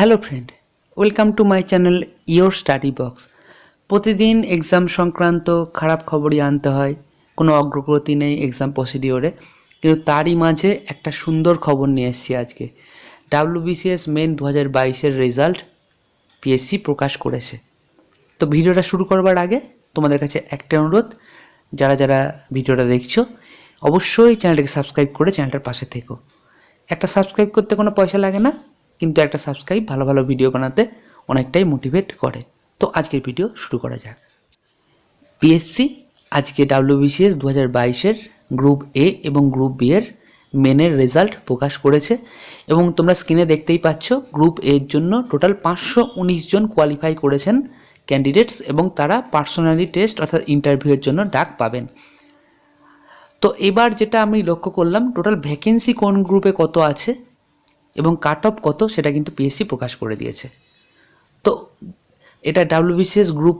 Hello friend welcome to my channel your study box প্রতিদিন exam সংক্রান্ত খারাপ খবরই আনতে হয়। কোনো অগ্রগতি নেই এক্সাম প্রসিডিওরে কিন্তু তারই মাঝে একটা সুন্দর খবর নিয়ে এসেছি আজকে। ডাব্লিউবিসিএস মেন দু হাজার বাইশের রেজাল্ট পিএসসি প্রকাশ করেছে। তো ভিডিওটা শুরু করবার আগে তোমাদের কাছে একটা অনুরোধ। যারা যারা ভিডিওটা দেখছ, অবশ্যই চ্যানেলটাকে সাবস্ক্রাইব করে চ্যানেলটার পাশে থেকো। একটা সাবস্ক্রাইব করতে কোনো পয়সা লাগে না। কিন্তু একটা সাবস্ক্রাইব ভালো ভালো ভিডিও বানাতে অনেকটাই মোটিভেট করে। তো আজকের ভিডিও শুরু করা যাক। পিএসসি আজকে ডাব্লিউবিসিএস দু হাজার বাইশের গ্রুপ এ এবং গ্রুপ বি এর মেনের রেজাল্ট প্রকাশ করেছে এবং তোমরা স্ক্রিনে দেখতেই পাচ্ছ গ্রুপ এর জন্য টোটাল পাঁচশো উনিশ জন কোয়ালিফাই করেছেন ক্যান্ডিডেটস এবং তারা পার্সোনালি টেস্ট অর্থাৎ ইন্টারভিউয়ের জন্য ডাক পাবেন। তো এবার যেটা আমি লক্ষ্য করলাম টোটাল ভ্যাকেন্সি কোন গ্রুপে কত আছে? এবং কাট অফ কত সেটা কিন্তু পিএসসি প্রকাশ করে দিয়েছে। তো এটা ডাব্লিউবিসিএস গ্রুপ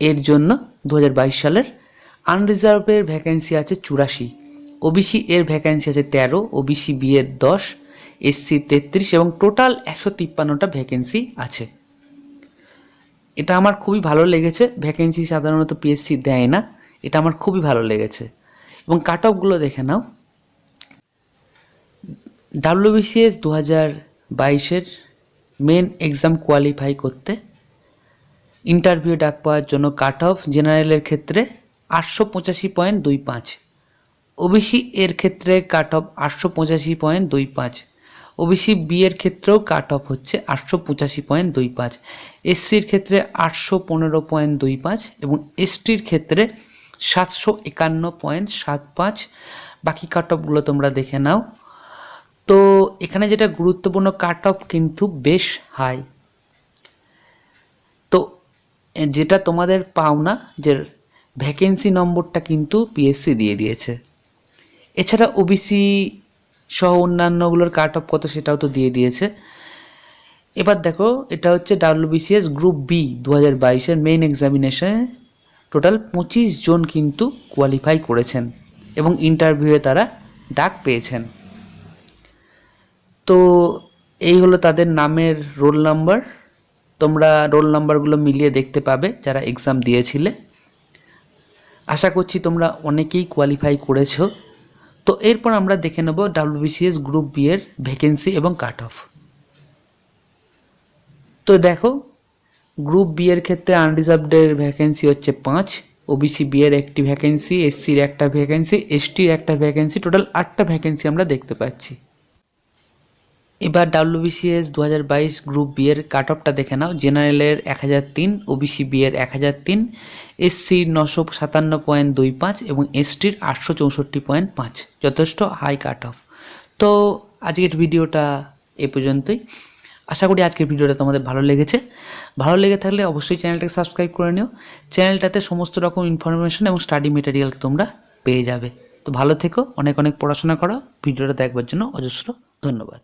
এর জন্য দু হাজার বাইশ সালের আনরিজার্ভের ভ্যাকেন্সি আছে চুরাশি। ওবিসি এর ভ্যাকেন্সি আছে তেরো ওবিসি বি এর দশ এসসি তেত্রিশ এবং টোটাল একশো তিপ্পান্নটা ভ্যাকেন্সি আছে। এটা আমার খুবই ভালো লেগেছে ভ্যাকেন্সি সাধারণত পিএসসি দেয় না, এটা আমার খুবই ভালো লেগেছে। এবং কাট অফগুলো দেখে নাও। ডাব্লিউবিসিএস দু হাজার বাইশের মেন এক্সাম কোয়ালিফাই করতে ইন্টারভিউ ডাক পাওয়ার জন্য কাট অফ জেনারেলের ক্ষেত্রে আটশো পঁচাশি পয়েন্ট দুই পাঁচ। ওবিসি এর ক্ষেত্রে কাট অফ আটশো পঁচাশি পয়েন্ট দুই পাঁচ। ওবিসি বি এর ক্ষেত্রেও কাট অফ হচ্ছে আটশো পঁচাশি পয়েন্ট দুই পাঁচ। এসসির ক্ষেত্রে আটশো পনেরো পয়েন্ট দুই পাঁচ এবং এসটির ক্ষেত্রে সাতশো একান্ন পয়েন্ট সাত পাঁচ। বাকি কাট অফগুলো তোমরা দেখে নাও। তো এখানে যেটা গুরুত্বপূর্ণ কাট অফ কিন্তু বেশ হাই তো যেটা তোমাদের পাওনা যে ভ্যাকেন্সি নম্বরটা কিন্তু পিএসসি দিয়ে দিয়েছে। এছাড়া ওবিসি সহ অন্যান্যগুলোর কাট অফ কত সেটাও তো দিয়ে দিয়েছে। এবার দেখো, এটা হচ্ছে ডাব্লিউবিসিএস গ্রুপ বি দু হাজার বাইশের মেইন এক্সামিনেশনে টোটাল পঁচিশ জন কিন্তু কোয়ালিফাই করেছেন এবং ইন্টারভিউয়ে তারা ডাক পেয়েছেন। তো এই হলো তাদের নামের রোল নাম্বার। তোমরা রোল নাম্বারগুলো মিলিয়ে দেখতে পাবে যারা এক্সাম দিয়েছিলে। আশা করছি তোমরা অনেকেই কোয়ালিফাই করেছ। তো এরপর আমরা দেখে নেব ডাব্লিউবিসিএস গ্রুপ বি এর ভ্যাকেন্সি এবং কাট অফ তো দেখো গ্রুপ বি এর ক্ষেত্রে আনরিজার্ভডের ভ্যাকেন্সি হচ্ছে পাঁচ ওবিসি বি এর একটি ভ্যাকেন্সি এসসির একটা ভ্যাকেন্সি এসটির একটা ভ্যাকেন্সি টোটাল আটটা ভ্যাকেন্সি আমরা দেখতে পাচ্ছি। এবার ডাব্লিউবিসিএস দু হাজার বাইশ গ্রুপ বি এর কাট অফটা দেখে নাও। জেনারেলের এক হাজার তিন, ওবিসি বি এর এক হাজার তিন এসসির নশো সাতান্ন পয়েন্ট দুই পাঁচ এবং এসটির আটশো চৌষট্টি পয়েন্ট পাঁচ। যথেষ্ট হাই কাট অফ তো আজকের ভিডিওটা এ পর্যন্তই। আশা করি আজকের ভিডিওটা তোমাদের ভালো লেগেছে। ভালো লেগে থাকলে অবশ্যই চ্যানেলটাকে সাবস্ক্রাইব করে নিও। চ্যানেলটাতে সমস্ত রকম ইনফরমেশন এবং স্টাডি মেটেরিয়াল তোমরা পেয়ে যাবে। তো ভালো থেকো, অনেক অনেক পড়াশোনা করো। ভিডিওটা দেখবার জন্য অজস্র ধন্যবাদ।